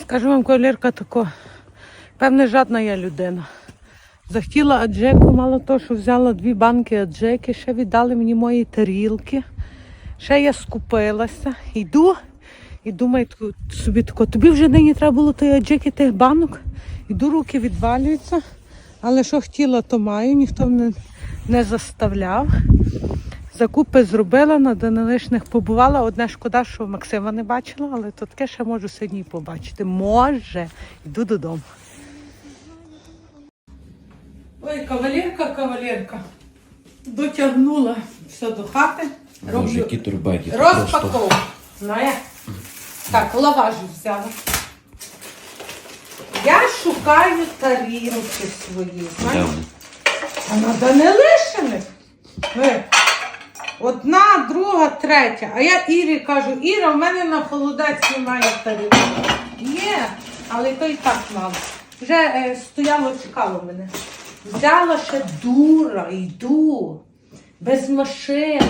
Скажу вам, кавалерка, тако. Певне, жадна я людина. Захотіла аджеку, мало того, що взяла дві банки аджеки, ще віддали мені мої тарілки. Ще я скупилася, йду і думаю собі тако, тобі вже нині треба було тої аджеки тих банок. Йду, руки відвалюються, але що хотіла, то маю, ніхто мене не заставляв. Закупи зробила, на Данилишних побувала. Одне шкода, що Максима не бачила, але то таке ще можу сьогодні побачити. Може, йду додому. Ой, кавалерка, кавалерка. Дотягнула все до хати. Боже, які турбеки. Просто Розпаковку. Знає? Так, лаваш взяла. Я шукаю тарілки свої. Знаєш? А на Данилишиних. Ви. Одна, друга, третя. А я Ірі кажу, Іра, в мене на холодець немає тарілки. Є, але то і так мало. Вже е, стояло, чекало мене. Взяла ще дура, йду, без машини.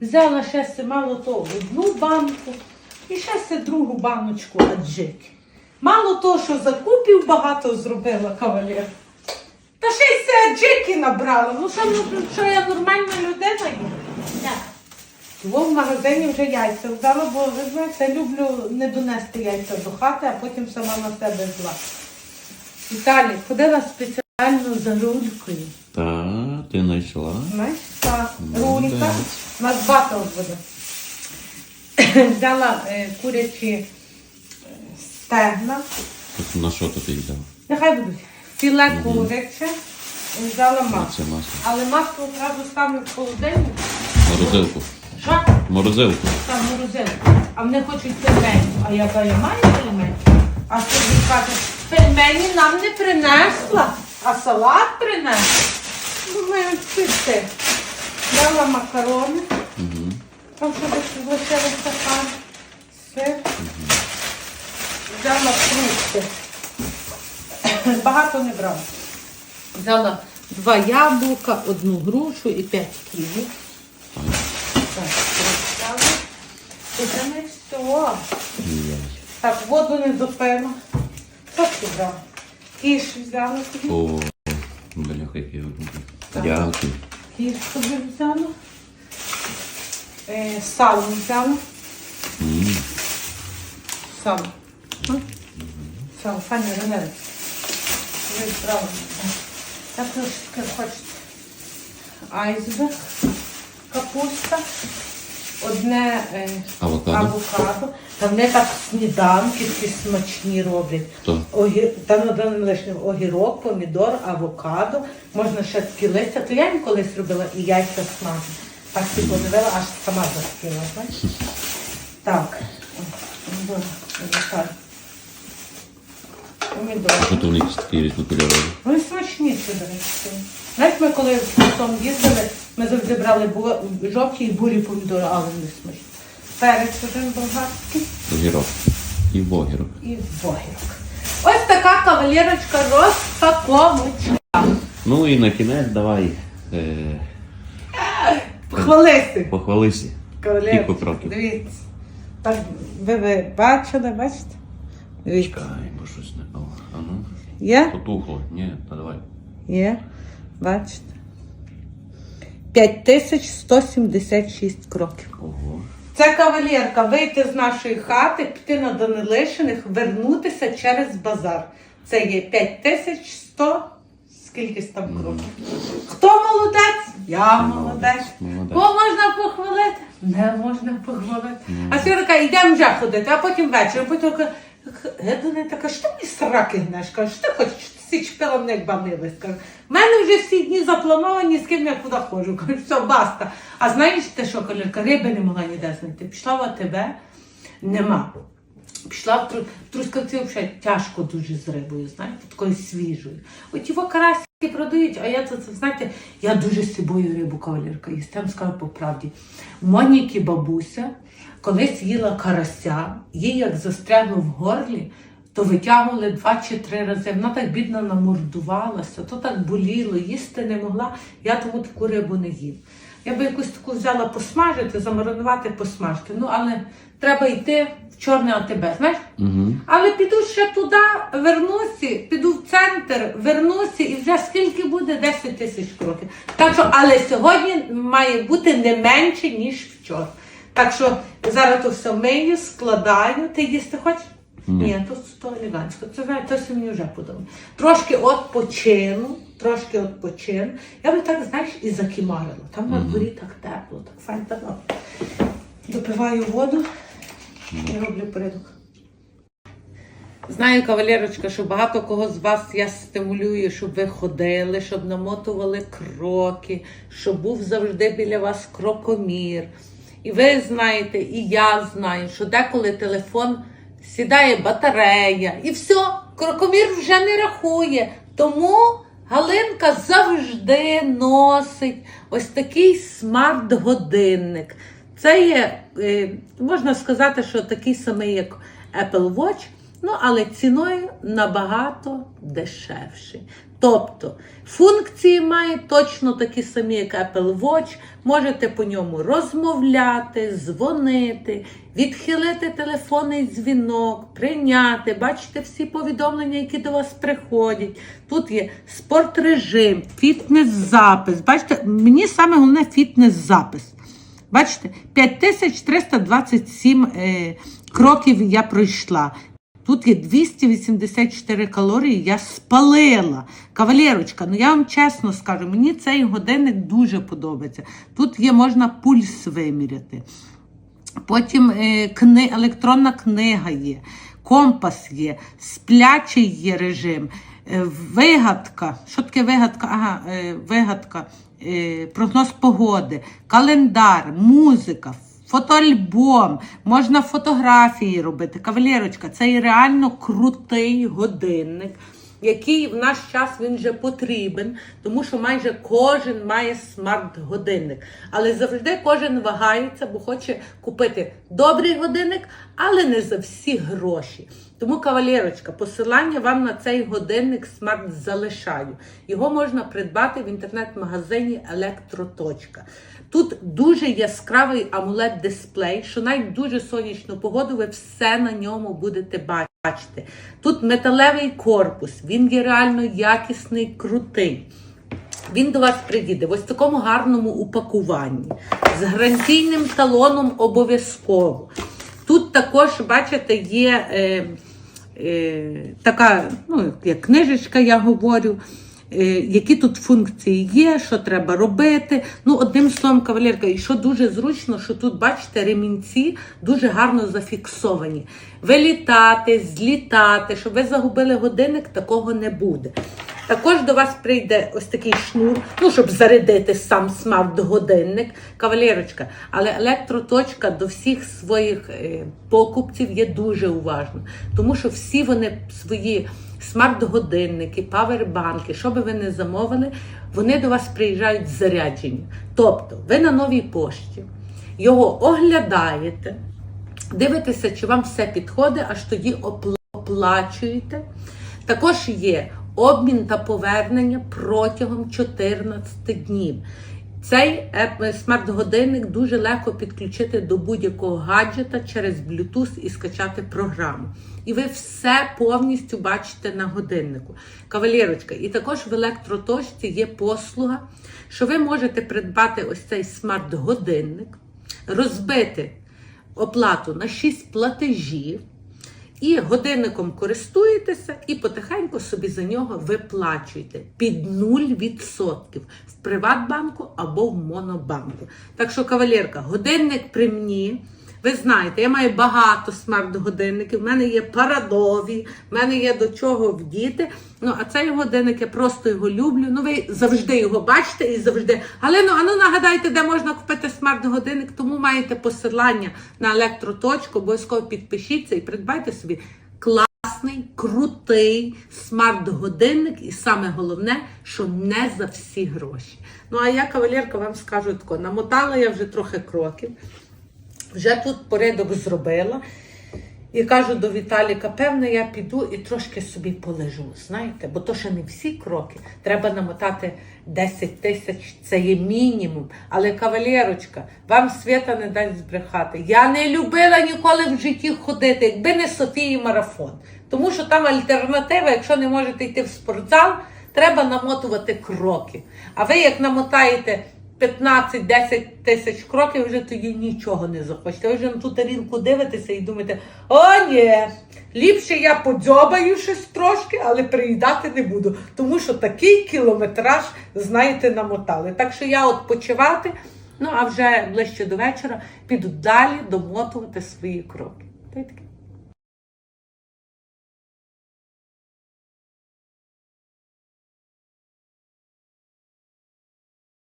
Взяла ще се мало того, одну банку і ще се другу баночку аджики. Мало того, що закупів багато зробила кавалер. Та ще й це джики набрала. Ну що, ну, що я нормальна людина є? Так. В магазині вже яйця взяла, бо ви знаєте, я люблю не донести яйця до хати, а потім сама на себе зла. Віталій, ходила спеціально за рулькою. Та, ти знайшла. Знаєш, та рулька. У нас батл буде. Взяла е, курячі е, стегна. Тут на що ти взяла? Нехай будуть. Філе куряче. Взяла масло. Це масло. Але масло одразу ставлю в холодильник. Морозилку. Що? Морозилку. Там морозилку. А вони хочуть пельмені. А я кажу, маю пельмені. А собі каже, пельмені нам не принесла, а салат принесла. Думаю, ти ти. Дала макарони. Угу. Там що лишилося там. Сир. Взяла фрукти. Багато не брала. Взяла два яблука, одну грушу і п'ять ківі. Так, розставлю. Це не все. Так, воду не допила. Що ти? Кіш взяла тобі. О, бляха, які я люблю. Дякую. Кіш тобі взяла. Е, сало взяла. М, Сало. М? Сало, пані Реневич. Ви правильно. Так трошки хочете. Айсберг, капуста, одне е, Авокадо. авокадо. Та вони так сніданки такі смачні роблять. Хто? Огі... Та ну да, лише огірок, помідор, авокадо, можна ще такі листя. То я їм колись робила і яйця смажу. Так ти подивила, аж сама захотіла, знаєш? Так. Помідор, авокадо. Помідор. Що то в них такі різнокольорові? Вони смачніші, до речі. Знаєш, ми коли з Христом їздили, ми завжди брали бу- жовті і бурі помідори, але вони смачні. Перець один болгарський Огірок. І вогірок. і вогірок. Ось така кавалерочка розпаковочка. Ну і на кінець давай е, похвалися. Кавалерочка. Кілька кроків. Дивіться. Так, ви, ви бачили, бачите? Дивіться. Чекай, бо щось не. Є? Потухло. Ні, та давай. Є. Бачите? 5176 кроків. Ого. Це кавалерка вийти з нашої хати, піти на Данилишиних, вернутися через базар. Це є 5100, скільки там кроків. Хто молодець? Я молодець. Молодець. Кого можна похвалити? Не можна похвалити. А така, йдемо вже ходити, а потім ввечері. Потім я така, що мені сраки гнеш? Каже, що ти хочеш? Чпила мене як бавились. Каже, в мене вже всі дні заплановані, з ким я куди ходжу. Кажу, все, баста. А знаєш ти що, колірка, риби не могла ніде знайти. Пішла в АТБ, нема. Пішла в Тру- в Трускавці взагалі тяжко дуже з рибою, знаєте, такою свіжою. От його карасики продають, а я це, це знаєте, я дуже з собою рибу кавалерка їсти. Я вам скажу по правді. Моніки бабуся колись їла карася, їй як застрягло в горлі, то витягували два чи три рази. Вона так бідно намордувалася, то так боліло, їсти не могла. Я тому таку рибу не їм. Я би якусь таку взяла посмажити, замаринувати, посмажити. Ну, але треба йти в чорне АТБ, знаєш? Угу. Але піду ще туди, вернуся, піду в центр, вернуся і вже скільки буде 10 тисяч кроків. Так що, але сьогодні має бути не менше, ніж вчора. Так що зараз то все мию, складаю. Ти їсти хочеш? Ні. Ні, то, то елегантсько. Це все мені вже подобається. Трошки відпочину, трошки відпочину. Я би так, знаєш, і закимарила. Там на дворі так тепло, так файн. Допиваю воду і роблю порядок. Знаю, кавалерочка, що багато кого з вас я стимулюю, щоб ви ходили, щоб намотували кроки, щоб був завжди біля вас крокомір. І ви знаєте, і я знаю, що деколи телефон сідає батарея, і все, крокомір вже не рахує. Тому Галинка завжди носить ось такий смарт-годинник. Це є, е, можна сказати, що такий самий, як Apple Watch, ну але ціною набагато дешевший. Тобто функції має точно такі самі, як Apple Watch. Можете по ньому розмовляти, дзвонити, відхилити телефонний дзвінок, прийняти, бачите всі повідомлення, які до вас приходять. Тут є спортрежим, фітнес-запис. Бачите, мені саме головне фітнес-запис. Бачите, 5327 е, кроків я пройшла. Тут є 284 калорії, я спалила. Кавалерочка, ну я вам чесно скажу, мені цей годинник дуже подобається. Тут є можна пульс виміряти. Потім е, кни, електронна книга є, компас є, сплячий є режим, е, вигадка. Що таке вигадка? Ага, е, вигадка, е, прогноз погоди, календар, музика, фотоальбом, можна фотографії робити. Кавалерочка, це реально крутий годинник. Який в наш час він вже потрібен, тому що майже кожен має смарт-годинник. Але завжди кожен вагається, бо хоче купити добрий годинник, але не за всі гроші. Тому, кавалерочка, посилання вам на цей годинник смарт залишаю. Його можна придбати в інтернет-магазині Електроточка. Тут дуже яскравий амулет-дисплей, що навіть дуже сонячну погоду ви все на ньому будете бачити. Тут металевий корпус, він є реально якісний, крутий. Він до вас приїде в ось такому гарному упакуванні, з гарантійним талоном обов'язково. Тут також, бачите, є е, така, ну, як книжечка, я говорю. е, Які тут функції є, що треба робити. Ну, одним словом, кавалерка, і що дуже зручно, що тут, бачите, ремінці дуже гарно зафіксовані. Вилітати, злітати, щоб ви загубили годинник, такого не буде. Також до вас прийде ось такий шнур, ну, щоб зарядити сам смарт-годинник, кавалерочка. Але електроточка до всіх своїх е, покупців є дуже уважна, тому що всі вони свої смарт-годинники, павербанки, що би ви не замовили, вони до вас приїжджають заряджені. Тобто, ви на новій пошті його оглядаєте, дивитеся, чи вам все підходить, аж тоді опла- оплачуєте. Також є обмін та повернення протягом 14 днів. Цей е, смарт-годинник дуже легко підключити до будь-якого гаджета через Bluetooth і скачати програму. І ви все повністю бачите на годиннику. Кавалерочка, і також в електроточці є послуга, що ви можете придбати ось цей смарт-годинник, розбити оплату на 6 платежів. І годинником користуєтеся і потихеньку собі за нього виплачуєте під 0% в Приватбанку або в Монобанку. Так що, кавалерка, годинник при мені. Ви знаєте, я маю багато смарт-годинників, в мене є парадові, в мене є до чого вдіти. Ну, а цей годинник я просто його люблю. Ну, ви завжди його бачите і завжди. Галино, а ну нагадайте, де можна купити смарт-годинник, тому маєте посилання на електроточку, обов'язково підпишіться і придбайте собі класний, крутий смарт-годинник. І саме головне, що не за всі гроші. Ну, а я, кавалерка, вам скажу тако, намотала я вже трохи кроків. Вже тут порядок зробила. І кажу до Віталіка, певне, я піду і трошки собі полежу. Знаєте, бо то ще не всі кроки. Треба намотати 10 тисяч, це є мінімум. Але кавалерочка, вам свята не дасть збрехати. Я не любила ніколи в житті ходити, якби не Софії марафон. Тому що там альтернатива, якщо не можете йти в спортзал, треба намотувати кроки. А ви як намотаєте 15-10 тисяч кроків, вже тоді нічого не захочете. Ви вже на ту тарілку дивитеся і думаєте, о, ні, ліпше я подзьобаю щось трошки, але приїдати не буду. Тому що такий кілометраж, знаєте, намотали. Так що я от почивати, ну а вже ближче до вечора піду далі домотувати свої кроки. Та й таке.